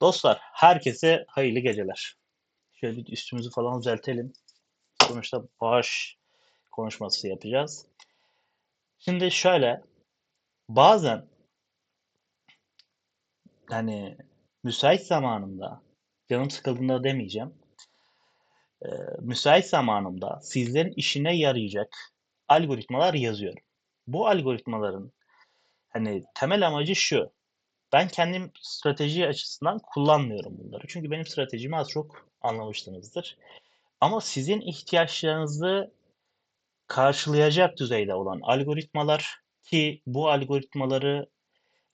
Dostlar, herkese hayırlı geceler. Şöyle bir üstümüzü falan düzeltelim. Sonuçta bağış konuşması yapacağız. Şimdi şöyle, bazen hani müsait zamanımda, canım sıkıldığında demeyeceğim, e, müsait zamanımda sizlerin işine yarayacak algoritmalar yazıyorum. Bu algoritmaların hani temel amacı şu. Ben kendim strateji açısından kullanmıyorum bunları. Çünkü benim stratejimi az çok anlamışsınızdır. Ama sizin ihtiyaçlarınızı karşılayacak düzeyde olan algoritmalar ki bu algoritmaları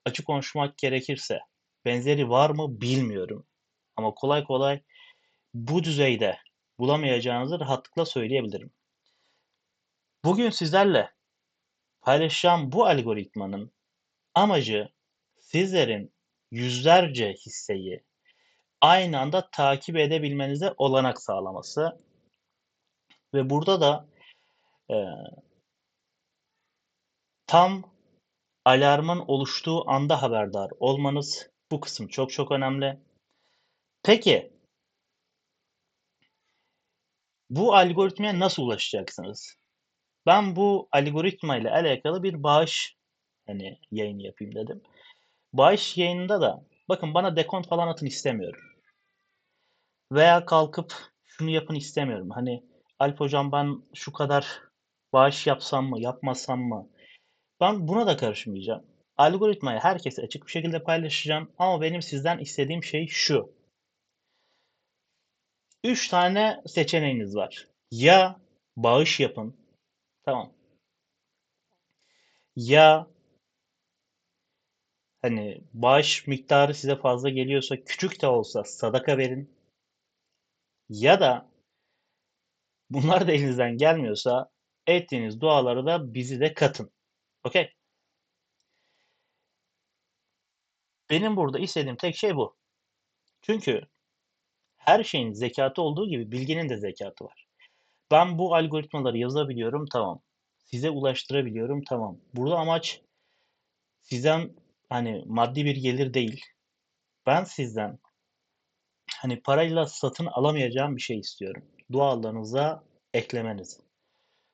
açık konuşmak gerekirse benzeri var mı bilmiyorum. Ama kolay kolay bu düzeyde bulamayacağınızı rahatlıkla söyleyebilirim. Bugün sizlerle paylaşacağım bu algoritmanın amacı sizlerin yüzlerce hisseyi aynı anda takip edebilmenize olanak sağlaması ve burada da e, tam alarmın oluştuğu anda haberdar olmanız bu kısım çok çok önemli. Peki bu algoritmaya nasıl ulaşacaksınız? Ben bu algoritma ile alakalı bir bağış hani yayın yapayım dedim. Bağış yayınında da bakın bana dekont falan atın istemiyorum. Veya kalkıp şunu yapın istemiyorum. Hani Alp hocam ben şu kadar bağış yapsam mı yapmasam mı? Ben buna da karışmayacağım. Algoritmayı herkese açık bir şekilde paylaşacağım. Ama benim sizden istediğim şey şu. Üç tane seçeneğiniz var. Ya bağış yapın. Tamam. Ya hani bağış miktarı size fazla geliyorsa küçük de olsa sadaka verin. Ya da bunlar da elinizden gelmiyorsa ettiğiniz duaları da bizi de katın. Okey? Benim burada istediğim tek şey bu. Çünkü her şeyin zekatı olduğu gibi bilginin de zekatı var. Ben bu algoritmaları yazabiliyorum tamam. Size ulaştırabiliyorum tamam. Burada amaç sizden hani maddi bir gelir değil. Ben sizden hani parayla satın alamayacağım bir şey istiyorum. Dualarınıza eklemenizi.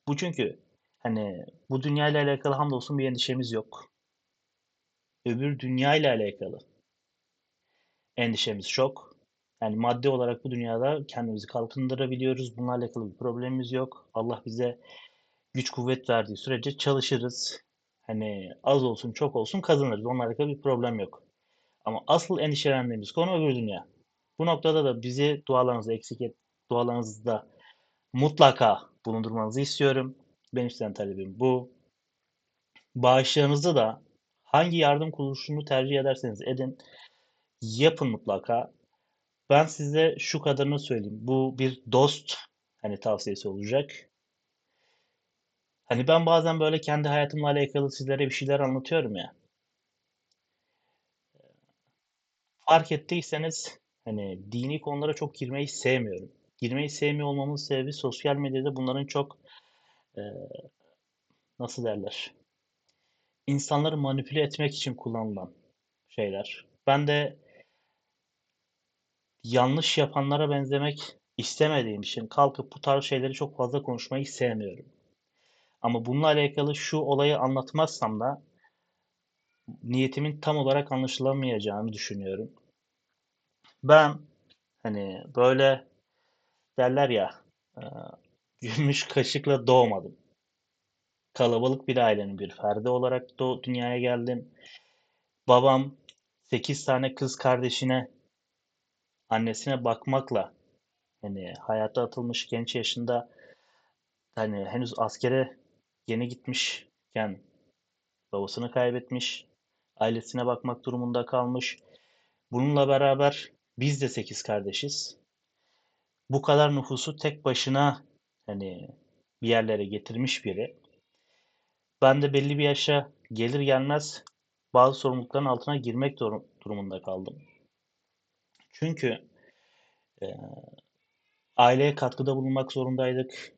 Bu çünkü hani bu dünya ile alakalı hamdolsun bir endişemiz yok. Öbür dünya ile alakalı endişemiz çok. Yani maddi olarak bu dünyada kendimizi kalkındırabiliyoruz. Bunlarla alakalı bir problemimiz yok. Allah bize güç kuvvet verdiği sürece çalışırız. Hani az olsun çok olsun kazanırız. Alakalı bir problem yok. Ama asıl endişelendiğimiz konu öbür dünya. Bu noktada da bizi dualarınızı eksik et, dualarınızda mutlaka bulundurmanızı istiyorum. Benim sizden talebim bu. Bağışlarınızı da hangi yardım kuruluşunu tercih ederseniz edin. Yapın mutlaka. Ben size şu kadarını söyleyeyim. Bu bir dost hani tavsiyesi olacak. Hani ben bazen böyle kendi hayatımla alakalı sizlere bir şeyler anlatıyorum ya. Fark ettiyseniz hani dini konulara çok girmeyi sevmiyorum. Girmeyi sevmiyor olmamın sebebi sosyal medyada bunların çok e, nasıl derler? İnsanları manipüle etmek için kullanılan şeyler. Ben de yanlış yapanlara benzemek istemediğim için kalkıp bu tarz şeyleri çok fazla konuşmayı sevmiyorum. Ama bununla alakalı şu olayı anlatmazsam da niyetimin tam olarak anlaşılamayacağını düşünüyorum. Ben hani böyle derler ya e, gümüş kaşıkla doğmadım. Kalabalık bir ailenin bir ferdi olarak da dünyaya geldim. Babam 8 tane kız kardeşine annesine bakmakla hani hayata atılmış genç yaşında hani henüz askere yeni gitmişken babasını kaybetmiş, ailesine bakmak durumunda kalmış. Bununla beraber biz de sekiz kardeşiz. Bu kadar nüfusu tek başına hani bir yerlere getirmiş biri. Ben de belli bir yaşa gelir gelmez bazı sorumlulukların altına girmek durumunda kaldım. Çünkü e, aileye katkıda bulunmak zorundaydık.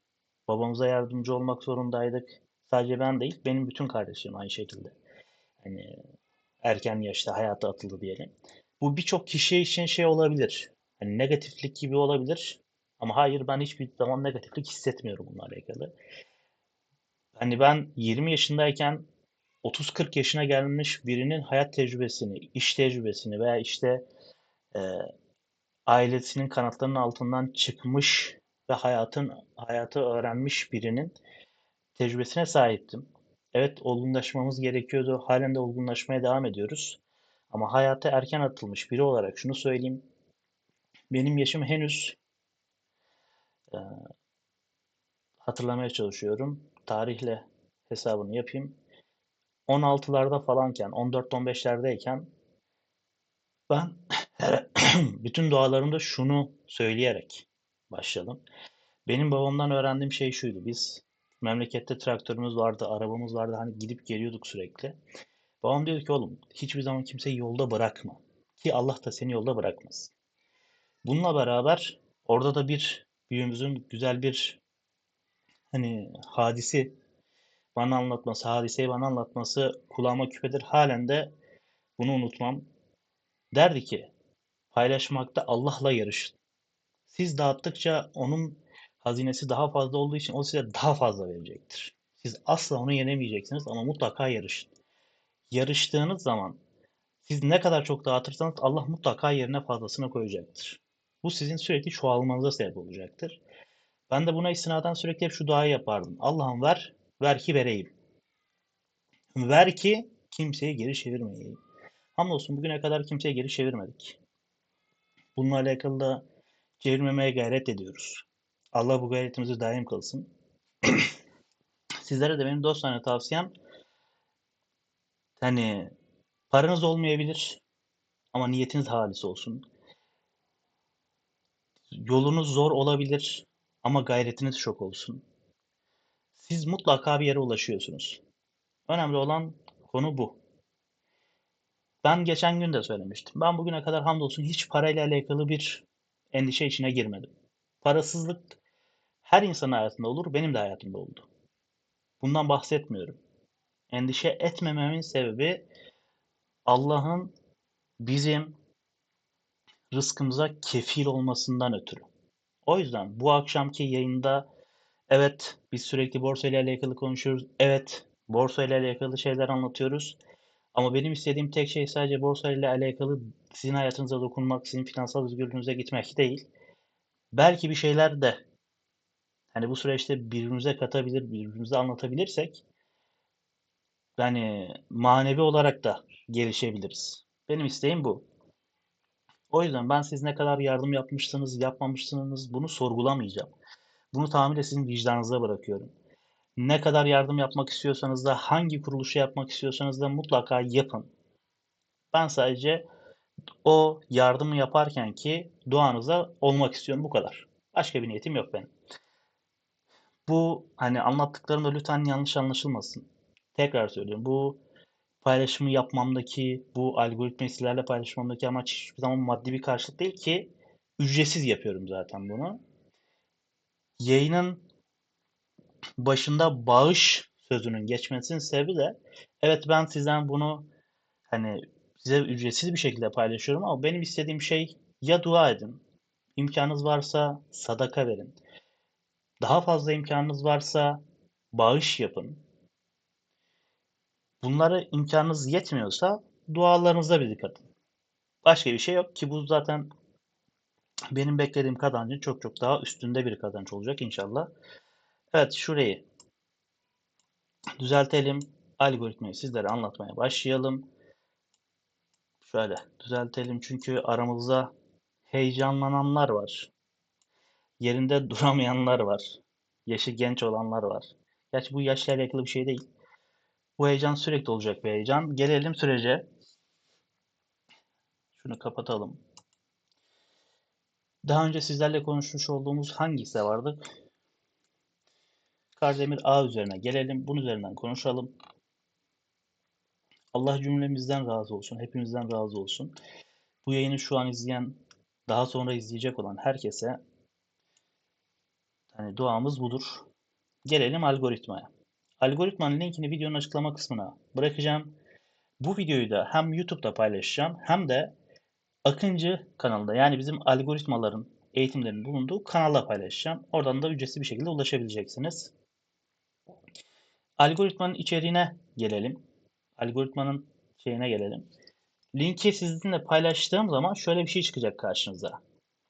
Babamıza yardımcı olmak zorundaydık. Sadece ben değil, benim bütün kardeşlerim aynı şekilde. Hani erken yaşta hayata atıldı diyelim. Bu birçok kişi için şey olabilir. Hani negatiflik gibi olabilir. Ama hayır ben hiçbir zaman negatiflik hissetmiyorum bununla alakalı. Hani ben 20 yaşındayken 30-40 yaşına gelmiş birinin hayat tecrübesini, iş tecrübesini veya işte e, ailesinin kanatlarının altından çıkmış ve hayatın hayatı öğrenmiş birinin tecrübesine sahiptim. Evet olgunlaşmamız gerekiyordu. Halen de olgunlaşmaya devam ediyoruz. Ama hayata erken atılmış biri olarak şunu söyleyeyim. Benim yaşım henüz e, hatırlamaya çalışıyorum. Tarihle hesabını yapayım. 16'larda falanken, 14-15'lerdeyken ben bütün dualarımda şunu söyleyerek başladım. Benim babamdan öğrendiğim şey şuydu. Biz memlekette traktörümüz vardı, arabamız vardı. Hani gidip geliyorduk sürekli. Babam diyordu ki oğlum hiçbir zaman kimseyi yolda bırakma. Ki Allah da seni yolda bırakmaz. Bununla beraber orada da bir büyüğümüzün güzel bir hani hadisi bana anlatması, hadiseyi bana anlatması kulağıma küpedir. Halen de bunu unutmam. Derdi ki paylaşmakta Allah'la yarışın. Siz dağıttıkça onun hazinesi daha fazla olduğu için o size daha fazla verecektir. Siz asla onu yenemeyeceksiniz ama mutlaka yarışın. Yarıştığınız zaman siz ne kadar çok dağıtırsanız Allah mutlaka yerine fazlasını koyacaktır. Bu sizin sürekli çoğalmanıza sebep olacaktır. Ben de buna istinaden sürekli hep şu duayı yapardım. Allah'ım ver, ver ki vereyim. Ver ki kimseye geri çevirmeyeyim. Hamdolsun bugüne kadar kimseye geri çevirmedik. Bununla alakalı da çevirmemeye gayret ediyoruz. Allah bu gayretimizi daim kılsın. Sizlere de benim dostlarına tavsiyem hani paranız olmayabilir ama niyetiniz halis olsun. Yolunuz zor olabilir ama gayretiniz çok olsun. Siz mutlaka bir yere ulaşıyorsunuz. Önemli olan konu bu. Ben geçen gün de söylemiştim. Ben bugüne kadar hamdolsun hiç parayla alakalı bir endişe içine girmedim. Parasızlık her insanın hayatında olur, benim de hayatımda oldu. Bundan bahsetmiyorum. Endişe etmememin sebebi Allah'ın bizim rızkımıza kefil olmasından ötürü. O yüzden bu akşamki yayında evet biz sürekli borsa ile alakalı konuşuyoruz. Evet borsa ile alakalı şeyler anlatıyoruz. Ama benim istediğim tek şey sadece borsa ile alakalı sizin hayatınıza dokunmak, sizin finansal özgürlüğünüze gitmek değil. Belki bir şeyler de hani bu süreçte birbirimize katabilir, birbirimize anlatabilirsek yani manevi olarak da gelişebiliriz. Benim isteğim bu. O yüzden ben siz ne kadar yardım yapmışsınız, yapmamışsınız bunu sorgulamayacağım. Bunu tamamıyla sizin vicdanınıza bırakıyorum. Ne kadar yardım yapmak istiyorsanız da hangi kuruluşu yapmak istiyorsanız da mutlaka yapın. Ben sadece o yardımı yaparken ki duanıza olmak istiyorum bu kadar. Başka bir niyetim yok benim. Bu hani anlattıklarım da lütfen yanlış anlaşılmasın. Tekrar söylüyorum. Bu paylaşımı yapmamdaki, bu algoritmayı sizlerle paylaşmamdaki amaç hiçbir zaman maddi bir karşılık değil ki ücretsiz yapıyorum zaten bunu. Yayının başında bağış sözünün geçmesinin sebebi de evet ben sizden bunu hani size ücretsiz bir şekilde paylaşıyorum ama benim istediğim şey ya dua edin, imkanınız varsa sadaka verin. Daha fazla imkanınız varsa bağış yapın. Bunları imkanınız yetmiyorsa dualarınıza bir dikkat edin. Başka bir şey yok ki bu zaten benim beklediğim kazancın çok çok daha üstünde bir kazanç olacak inşallah. Evet şurayı düzeltelim. Algoritmayı sizlere anlatmaya başlayalım. Şöyle düzeltelim çünkü aramızda heyecanlananlar var. Yerinde duramayanlar var. Yaşı genç olanlar var. Gerçi bu yaşla alakalı bir şey değil. Bu heyecan sürekli olacak bir heyecan. Gelelim sürece. Şunu kapatalım. Daha önce sizlerle konuşmuş olduğumuz hangi hisse vardı? Kardemir A üzerine gelelim. Bunun üzerinden konuşalım. Allah cümlemizden razı olsun. Hepimizden razı olsun. Bu yayını şu an izleyen, daha sonra izleyecek olan herkese hani duamız budur. Gelelim algoritmaya. Algoritmanın linkini videonun açıklama kısmına bırakacağım. Bu videoyu da hem YouTube'da paylaşacağım hem de Akıncı kanalında yani bizim algoritmaların eğitimlerin bulunduğu kanala paylaşacağım. Oradan da ücretsiz bir şekilde ulaşabileceksiniz. Algoritmanın içeriğine gelelim. Algoritmanın şeyine gelelim. Linki sizinle paylaştığım zaman şöyle bir şey çıkacak karşınıza.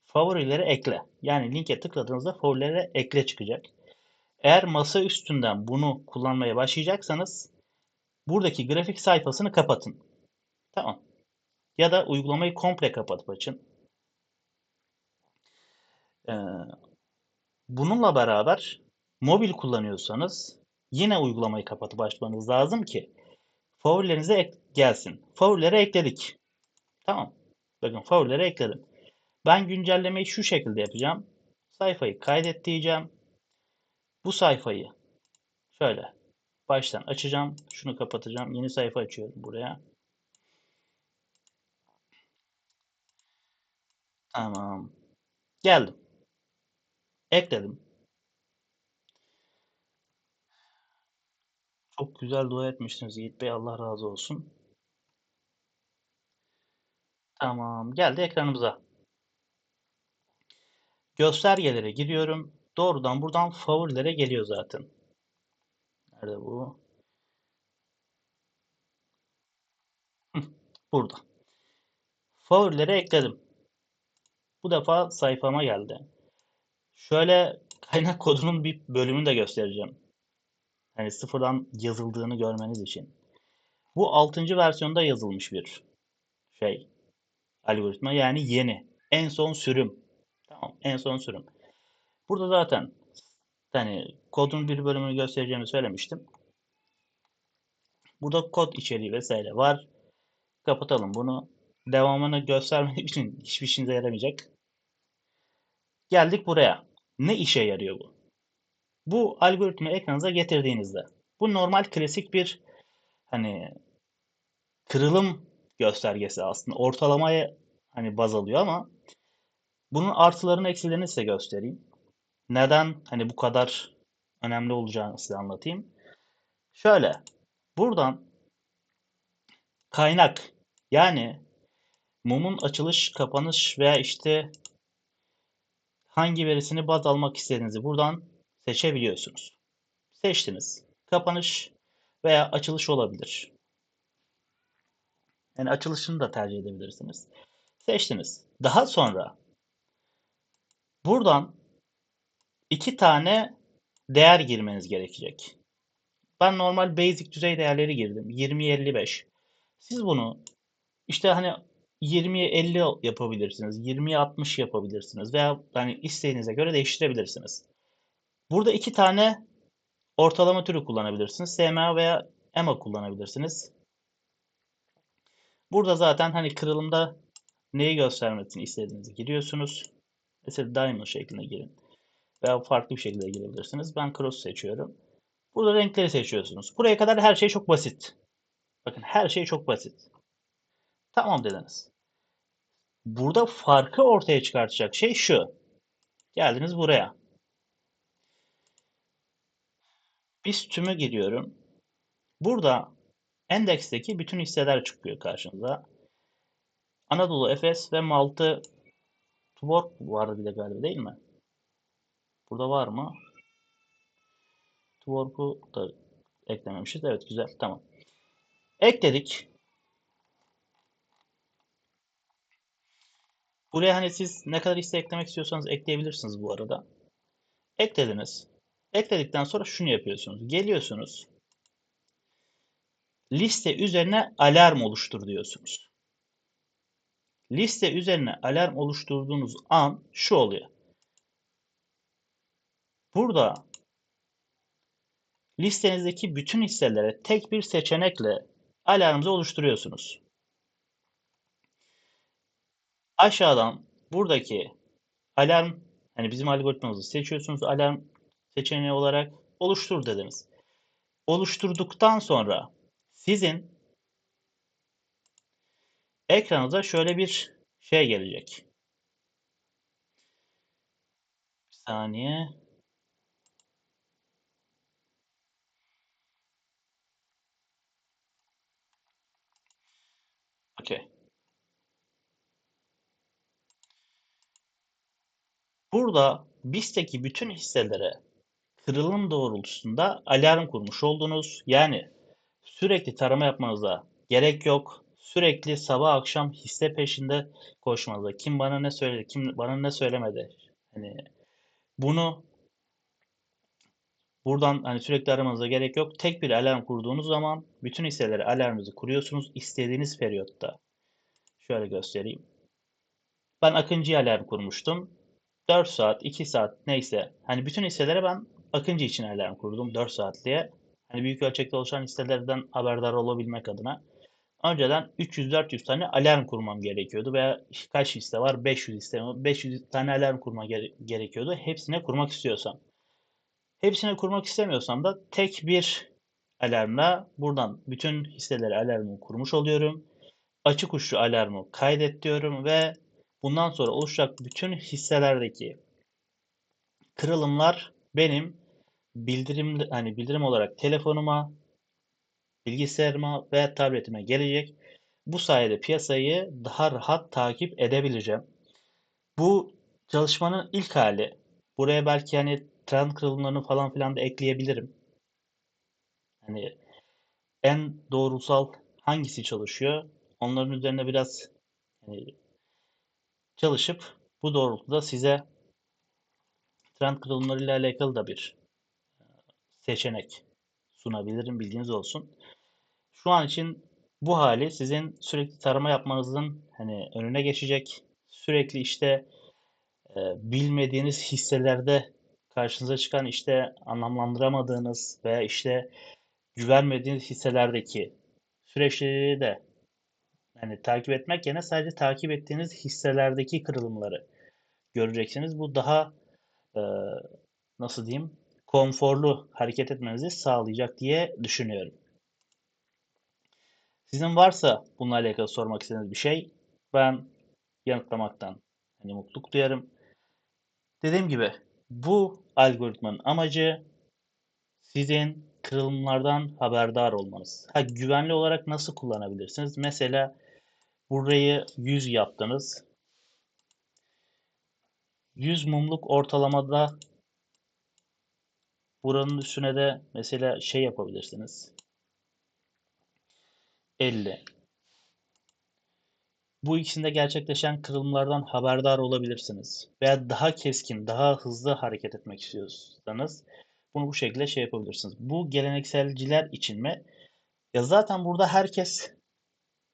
Favorilere ekle. Yani linke tıkladığınızda favorilere ekle çıkacak. Eğer masa üstünden bunu kullanmaya başlayacaksanız buradaki grafik sayfasını kapatın. Tamam. Ya da uygulamayı komple kapatıp açın. Ee, bununla beraber mobil kullanıyorsanız yine uygulamayı kapatıp açmanız lazım ki favorilerinize ek gelsin. Favorilere ekledik. Tamam. Bakın favorilere ekledim. Ben güncellemeyi şu şekilde yapacağım. Sayfayı kaydet diyeceğim. Bu sayfayı şöyle baştan açacağım. Şunu kapatacağım. Yeni sayfa açıyorum buraya. Tamam. Geldim. Ekledim. Çok güzel dua etmiştiniz Yiğit Bey. Allah razı olsun. Tamam. Geldi ekranımıza. Göstergelere giriyorum. Doğrudan buradan favorilere geliyor zaten. Nerede bu? Burada. Favorilere ekledim. Bu defa sayfama geldi. Şöyle kaynak kodunun bir bölümünü de göstereceğim. Hani sıfırdan yazıldığını görmeniz için. Bu 6. versiyonda yazılmış bir şey. Algoritma yani yeni. En son sürüm. Tamam en son sürüm. Burada zaten yani kodun bir bölümünü göstereceğimi söylemiştim. Burada kod içeriği vesaire var. Kapatalım bunu. Devamını göstermek için hiçbir işinize yaramayacak. Geldik buraya. Ne işe yarıyor bu? Bu algoritma ekranınıza getirdiğinizde bu normal klasik bir hani kırılım göstergesi aslında. Ortalamaya hani baz alıyor ama bunun artılarını eksilerini size göstereyim. Neden hani bu kadar önemli olacağını size anlatayım. Şöyle buradan kaynak yani mumun açılış, kapanış veya işte hangi verisini baz almak istediğinizi buradan seçebiliyorsunuz. Seçtiniz. Kapanış veya açılış olabilir. Yani açılışını da tercih edebilirsiniz. Seçtiniz. Daha sonra buradan iki tane değer girmeniz gerekecek. Ben normal basic düzey değerleri girdim. 20-55. Siz bunu işte hani 20'ye 50 yapabilirsiniz. 20'ye 60 yapabilirsiniz. Veya hani isteğinize göre değiştirebilirsiniz. Burada iki tane ortalama türü kullanabilirsiniz. SMA veya EMA kullanabilirsiniz. Burada zaten hani kırılımda neyi göstermesini istediğinizi giriyorsunuz. Mesela diamond şeklinde girin. Veya farklı bir şekilde girebilirsiniz. Ben cross seçiyorum. Burada renkleri seçiyorsunuz. Buraya kadar her şey çok basit. Bakın her şey çok basit. Tamam dediniz. Burada farkı ortaya çıkartacak şey şu. Geldiniz buraya. BIST tümü giriyorum. Burada endeksteki bütün hisseler çıkıyor karşınıza. Anadolu Efes ve Maltı Tuborg vardı bir de galiba değil mi? Burada var mı? Tuborg'u da eklememişiz. Evet güzel tamam. Ekledik. Buraya hani siz ne kadar hisse eklemek istiyorsanız ekleyebilirsiniz bu arada. Eklediniz. Ekledikten sonra şunu yapıyorsunuz. Geliyorsunuz. Liste üzerine alarm oluştur diyorsunuz. Liste üzerine alarm oluşturduğunuz an şu oluyor. Burada listenizdeki bütün hisselere tek bir seçenekle alarmınızı oluşturuyorsunuz. Aşağıdan buradaki alarm hani bizim algoritmamızı seçiyorsunuz. Alarm seçeneği olarak oluştur dediniz. Oluşturduktan sonra sizin ekranınıza şöyle bir şey gelecek. Bir saniye. Okey. Burada BIS'teki bütün hisselere kırılım doğrultusunda alarm kurmuş oldunuz. Yani sürekli tarama yapmanıza gerek yok. Sürekli sabah akşam hisse peşinde koşmanıza. Kim bana ne söyledi, kim bana ne söylemedi. Hani bunu buradan hani sürekli aramanıza gerek yok. Tek bir alarm kurduğunuz zaman bütün hisselere alarmınızı kuruyorsunuz istediğiniz periyotta. Şöyle göstereyim. Ben Akıncı'ya alarm kurmuştum. 4 saat, 2 saat neyse. Hani bütün hisselere ben Akıncı için alarm kurdum 4 saatliğe. Hani büyük ölçekte oluşan hisselerden haberdar olabilmek adına. Önceden 300-400 tane alarm kurmam gerekiyordu veya kaç hisse var? 500 hisse 500 tane alarm kurma gere- gerekiyordu. Hepsine kurmak istiyorsam. Hepsine kurmak istemiyorsam da tek bir alarmla buradan bütün hisseleri alarmı kurmuş oluyorum. Açık uçlu alarmı kaydet diyorum ve bundan sonra oluşacak bütün hisselerdeki kırılımlar benim bildirim hani bildirim olarak telefonuma, bilgisayarıma veya tabletime gelecek. Bu sayede piyasayı daha rahat takip edebileceğim. Bu çalışmanın ilk hali. Buraya belki hani trend kırılımlarını falan filan da ekleyebilirim. Hani en doğrusal hangisi çalışıyor? Onların üzerine biraz hani çalışıp bu doğrultuda size trend kırılımlarıyla alakalı da bir seçenek sunabilirim bilginiz olsun. Şu an için bu hali sizin sürekli tarama yapmanızın hani önüne geçecek. Sürekli işte e, bilmediğiniz hisselerde karşınıza çıkan işte anlamlandıramadığınız veya işte güvenmediğiniz hisselerdeki süreçleri de yani takip etmek yerine sadece takip ettiğiniz hisselerdeki kırılımları göreceksiniz. Bu daha e, nasıl diyeyim konforlu hareket etmenizi sağlayacak diye düşünüyorum. Sizin varsa bununla alakalı sormak istediğiniz bir şey ben yanıtlamaktan hani mutluluk duyarım. Dediğim gibi bu algoritmanın amacı sizin kırılımlardan haberdar olmanız. Ha, güvenli olarak nasıl kullanabilirsiniz? Mesela burayı 100 yaptınız. 100 mumluk ortalamada buranın üstüne de mesela şey yapabilirsiniz. 50. Bu ikisinde gerçekleşen kırılımlardan haberdar olabilirsiniz. Veya daha keskin, daha hızlı hareket etmek istiyorsanız bunu bu şekilde şey yapabilirsiniz. Bu gelenekselciler için mi? Ya zaten burada herkes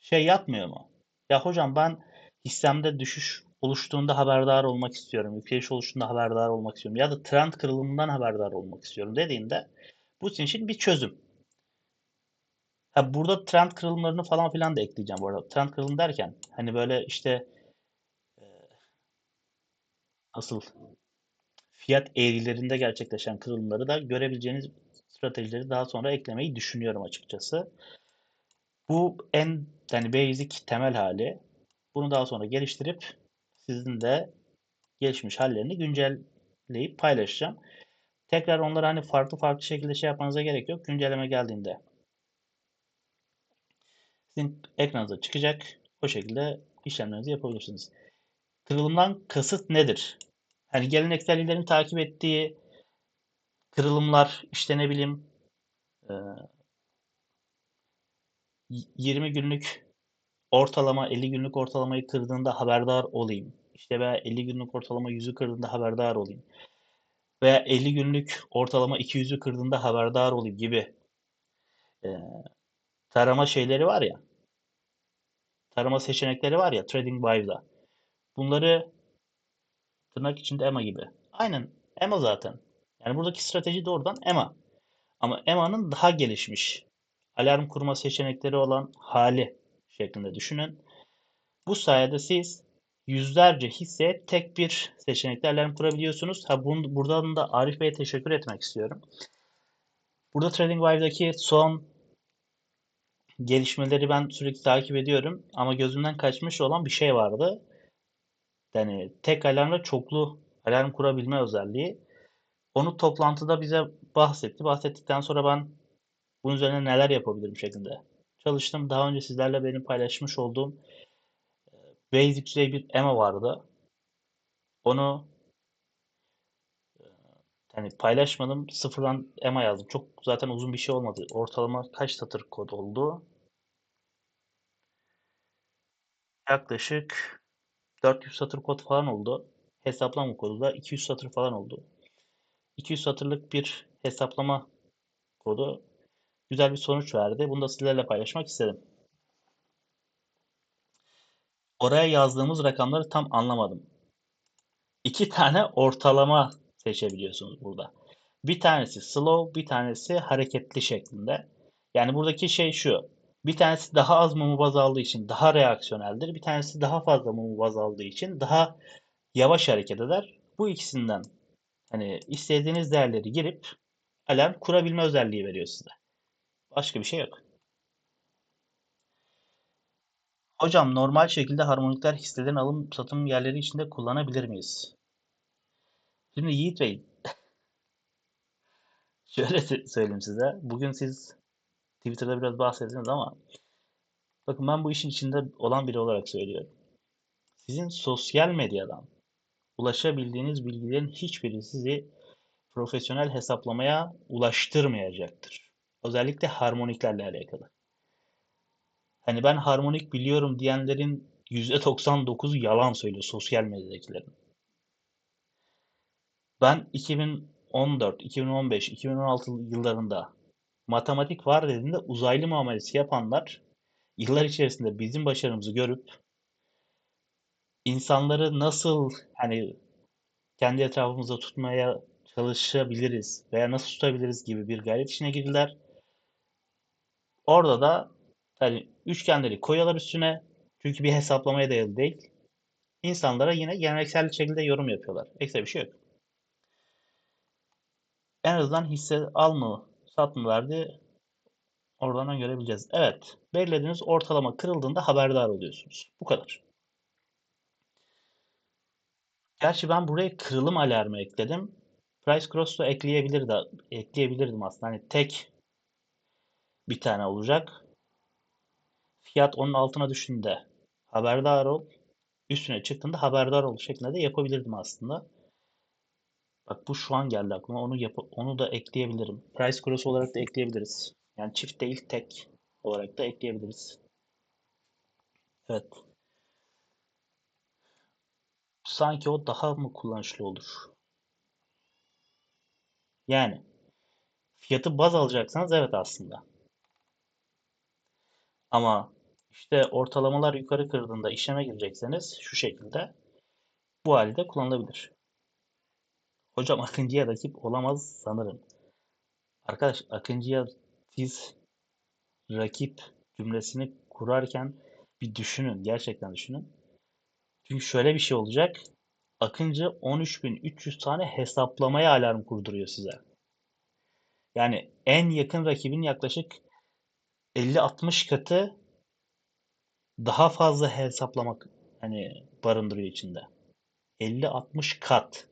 şey yapmıyor mu? Ya hocam ben hissemde düşüş oluştuğunda haberdar olmak istiyorum. Yükseliş oluştuğunda haberdar olmak istiyorum. Ya da trend kırılımından haberdar olmak istiyorum dediğinde bu sizin için bir çözüm. Ha, burada trend kırılımlarını falan filan da ekleyeceğim bu arada. Trend kırılım derken hani böyle işte e, nasıl fiyat eğrilerinde gerçekleşen kırılımları da görebileceğiniz stratejileri daha sonra eklemeyi düşünüyorum açıkçası. Bu en yani basic temel hali. Bunu daha sonra geliştirip sizin de gelişmiş hallerini güncelleyip paylaşacağım. Tekrar onları hani farklı farklı şekilde şey yapmanıza gerek yok. Güncelleme geldiğinde sizin ekranınıza çıkacak. O şekilde işlemlerinizi yapabilirsiniz. Kırılımdan kasıt nedir? Hani geleneksellilerin takip ettiği kırılımlar işte ne bileyim 20 günlük ortalama 50 günlük ortalamayı kırdığında haberdar olayım. İşte veya 50 günlük ortalama 100'ü kırdığında haberdar olayım. Veya 50 günlük ortalama 200'ü kırdığında haberdar olayım gibi e, tarama şeyleri var ya tarama seçenekleri var ya TradingView'da. Bunları tırnak içinde EMA gibi. Aynen EMA zaten. Yani buradaki strateji doğrudan EMA. Ama EMA'nın daha gelişmiş alarm kurma seçenekleri olan hali şeklinde düşünün. Bu sayede siz yüzlerce hisse tek bir seçenekle alarm kurabiliyorsunuz. Ha bunu, buradan da Arif Bey'e teşekkür etmek istiyorum. Burada TradingView'daki son gelişmeleri ben sürekli takip ediyorum ama gözümden kaçmış olan bir şey vardı. Yani tek alarmla çoklu alarm kurabilme özelliği. Onu toplantıda bize bahsetti. Bahsettikten sonra ben bunun üzerine neler yapabilirim şeklinde çalıştım. Daha önce sizlerle benim paylaşmış olduğum basic düzey bir EMA vardı. Onu hani paylaşmadım. Sıfırdan EMA yazdım. Çok zaten uzun bir şey olmadı. Ortalama kaç satır kod oldu? Yaklaşık 400 satır kod falan oldu. Hesaplama kodu da 200 satır falan oldu. 200 satırlık bir hesaplama kodu güzel bir sonuç verdi. Bunu da sizlerle paylaşmak istedim. Oraya yazdığımız rakamları tam anlamadım. İki tane ortalama seçebiliyorsunuz burada. Bir tanesi slow, bir tanesi hareketli şeklinde. Yani buradaki şey şu. Bir tanesi daha az mumu baz aldığı için daha reaksiyoneldir. Bir tanesi daha fazla mumu baz aldığı için daha yavaş hareket eder. Bu ikisinden hani istediğiniz değerleri girip alarm kurabilme özelliği veriyor size. Başka bir şey yok. Hocam normal şekilde harmonikler hisseden alım satım yerleri içinde kullanabilir miyiz? Şimdi Yiğit Bey şöyle söyleyeyim size. Bugün siz Twitter'da biraz bahsettiniz ama bakın ben bu işin içinde olan biri olarak söylüyorum. Sizin sosyal medyadan ulaşabildiğiniz bilgilerin hiçbiri sizi profesyonel hesaplamaya ulaştırmayacaktır. Özellikle harmoniklerle alakalı. Hani ben harmonik biliyorum diyenlerin %99'u yalan söylüyor sosyal medyadakilerin. Ben 2014, 2015, 2016 yıllarında matematik var dediğinde uzaylı muamelesi yapanlar yıllar içerisinde bizim başarımızı görüp insanları nasıl hani kendi etrafımızda tutmaya çalışabiliriz veya nasıl tutabiliriz gibi bir gayret içine girdiler. Orada da hani üçgenleri koyuyorlar üstüne. Çünkü bir hesaplamaya dayalı değil. İnsanlara yine geleneksel şekilde yorum yapıyorlar. Ekstra bir şey yok. En azından hisse al mı sat mı verdi oradan görebileceğiz. Evet. Belirlediğiniz ortalama kırıldığında haberdar oluyorsunuz. Bu kadar. Gerçi ben buraya kırılım alarmı ekledim. Price Cross'u ekleyebilir de, ekleyebilirdim aslında. Hani tek bir tane olacak. Fiyat onun altına düşünde haberdar ol. Üstüne çıktığında haberdar ol şeklinde de yapabilirdim aslında. Bak bu şu an geldi aklıma. Onu yap onu da ekleyebilirim. Price cross olarak da ekleyebiliriz. Yani çift değil tek olarak da ekleyebiliriz. Evet. Sanki o daha mı kullanışlı olur? Yani fiyatı baz alacaksanız evet aslında. Ama işte ortalamalar yukarı kırdığında işleme girecekseniz şu şekilde bu halde kullanılabilir. Hocam Akıncı'ya rakip olamaz sanırım. Arkadaş Akıncı'ya siz rakip cümlesini kurarken bir düşünün. Gerçekten düşünün. Çünkü şöyle bir şey olacak. Akıncı 13.300 tane hesaplamaya alarm kurduruyor size. Yani en yakın rakibin yaklaşık 50-60 katı daha fazla hesaplamak hani barındırıyor içinde. 50-60 kat.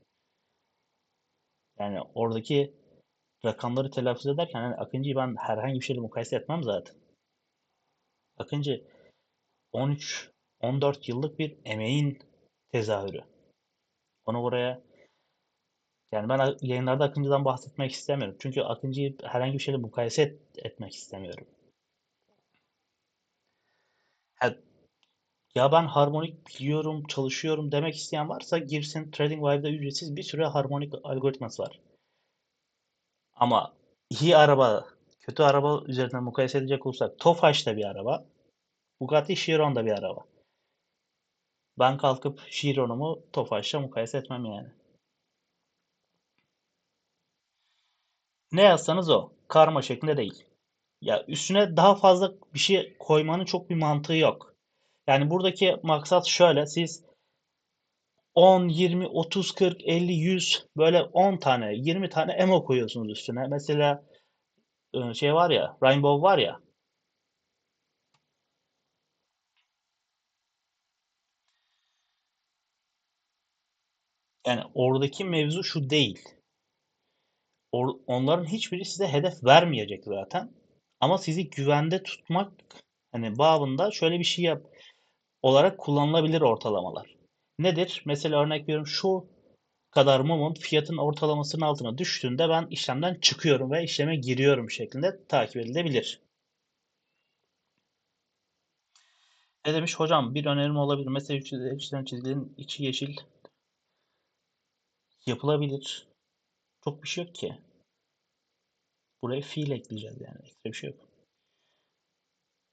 Yani oradaki rakamları telaffuz ederken hani Akıncı'yı ben herhangi bir şeyle mukayese etmem zaten. Akıncı 13 14 yıllık bir emeğin tezahürü. Onu buraya yani ben yayınlarda Akıncı'dan bahsetmek istemiyorum. Çünkü Akıncı'yı herhangi bir şeyle mukayese et, etmek istemiyorum. Ya ben harmonik biliyorum, çalışıyorum demek isteyen varsa girsin TradingView'da ücretsiz bir sürü harmonik algoritması var. Ama iyi araba, kötü araba üzerinden mukayese edecek olursak Tofaş da bir araba, Bugatti Chiron bir araba. Ben kalkıp Chiron'umu Tofaş'la mukayese etmem yani. Ne yazsanız o. Karma şeklinde değil. Ya üstüne daha fazla bir şey koymanın çok bir mantığı yok. Yani buradaki maksat şöyle. Siz 10, 20, 30, 40, 50, 100 böyle 10 tane, 20 tane emo koyuyorsunuz üstüne. Mesela e, şey var ya, Rainbow var ya. Yani oradaki mevzu şu değil. Or- onların hiçbiri size hedef vermeyecek zaten. Ama sizi güvende tutmak hani babında şöyle bir şey yap olarak kullanılabilir ortalamalar. Nedir? Mesela örnek veriyorum şu kadar mumun fiyatın ortalamasının altına düştüğünde ben işlemden çıkıyorum ve işleme giriyorum şeklinde takip edilebilir. Ne demiş hocam bir önerim olabilir. Mesela çizilen çizgilerin içi yeşil yapılabilir. Çok bir şey yok ki. Buraya fiil ekleyeceğiz yani. Ekstra bir şey yok.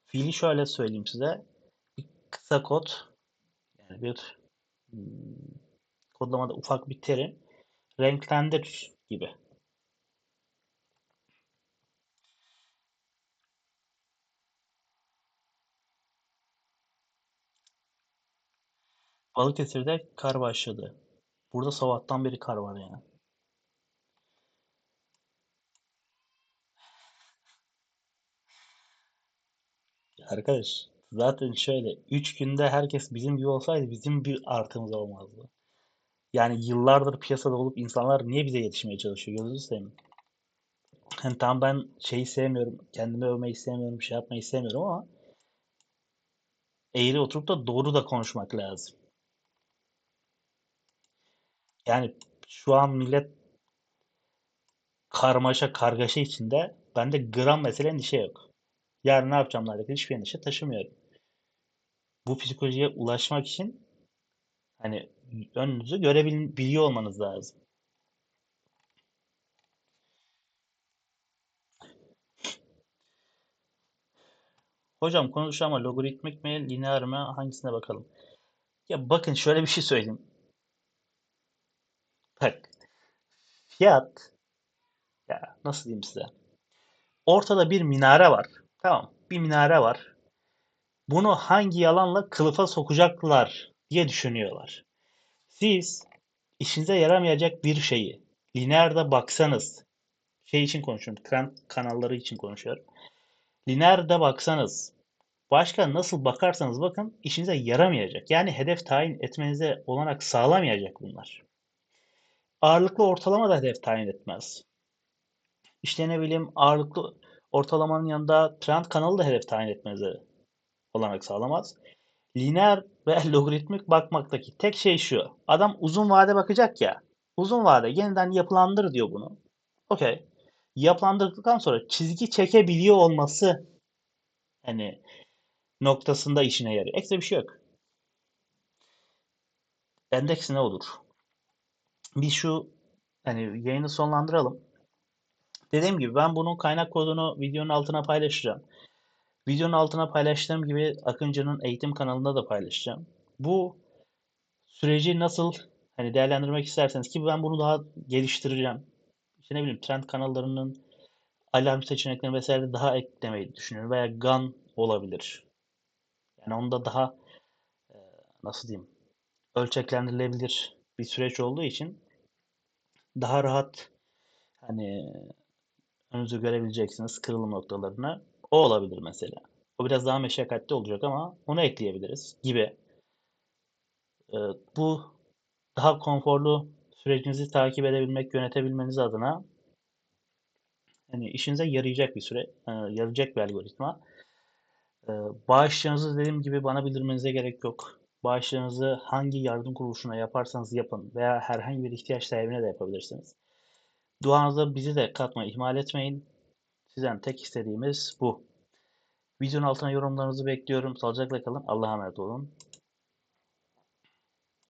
Fiili şöyle söyleyeyim size. Bir kısa kod yani bir hmm, kodlamada ufak bir terim renklendir gibi. Balıkesir'de kar başladı. Burada sabahtan beri kar var yani. Arkadaş zaten şöyle 3 günde herkes bizim gibi olsaydı bizim bir artımız olmazdı. Yani yıllardır piyasada olup insanlar niye bize yetişmeye çalışıyor gözünüzü seveyim. Hani tamam ben şeyi sevmiyorum, kendimi övmeyi sevmiyorum, şey yapmayı sevmiyorum ama eğri oturup da doğru da konuşmak lazım. Yani şu an millet karmaşa kargaşa içinde bende gram mesele endişe yok. Yarın ne yapacağımla alakalı hiçbir endişe taşımıyorum. Bu psikolojiye ulaşmak için hani önünüzü görebiliyor olmanız lazım. Hocam konuşuyor ama logaritmik mi, lineer mi, hangisine bakalım? Ya bakın şöyle bir şey söyleyeyim. Bak, fiyat, ya nasıl diyeyim size? Ortada bir minare var. Tamam, bir minare var. Bunu hangi yalanla kılıfa sokacaklar diye düşünüyorlar. Siz işinize yaramayacak bir şeyi lineerde baksanız, şey için konuşuyorum, trend kanalları için konuşuyorum. Lineerde baksanız, başka nasıl bakarsanız bakın işinize yaramayacak. Yani hedef tayin etmenize olanak sağlamayacak bunlar. Ağırlıklı ortalama da hedef tayin etmez. İşte ne bileyim ağırlıklı ortalamanın yanında trend kanalı da hedef tayin etmenize olanak sağlamaz. Lineer ve logaritmik bakmaktaki tek şey şu. Adam uzun vade bakacak ya. Uzun vade yeniden yapılandır diyor bunu. Okey. Yapılandırdıktan sonra çizgi çekebiliyor olması hani noktasında işine yarıyor. Ekstra bir şey yok. Endeks ne olur? Biz şu hani yayını sonlandıralım. Dediğim gibi ben bunun kaynak kodunu videonun altına paylaşacağım. Videonun altına paylaştığım gibi Akıncı'nın eğitim kanalında da paylaşacağım. Bu süreci nasıl hani değerlendirmek isterseniz ki ben bunu daha geliştireceğim. İşte ne bileyim trend kanallarının alarm seçeneklerini vesaire daha eklemeyi düşünüyorum. Veya GAN olabilir. Yani onda daha e, nasıl diyeyim ölçeklendirilebilir bir süreç olduğu için daha rahat hani önünüzü görebileceksiniz kırılım noktalarını. O olabilir mesela. O biraz daha meşakkatli olacak ama onu ekleyebiliriz gibi. Ee, bu daha konforlu sürecinizi takip edebilmek, yönetebilmeniz adına hani işinize yarayacak bir süre, e, yarayacak bir algoritma. E, bağışlarınızı dediğim gibi bana bildirmenize gerek yok. Bağışlarınızı hangi yardım kuruluşuna yaparsanız yapın veya herhangi bir ihtiyaç sahibine de yapabilirsiniz. Duanızda bizi de katmayı ihmal etmeyin. Sizden tek istediğimiz bu. Videonun altına yorumlarınızı bekliyorum. Sağlıcakla kalın. Allah'a emanet olun.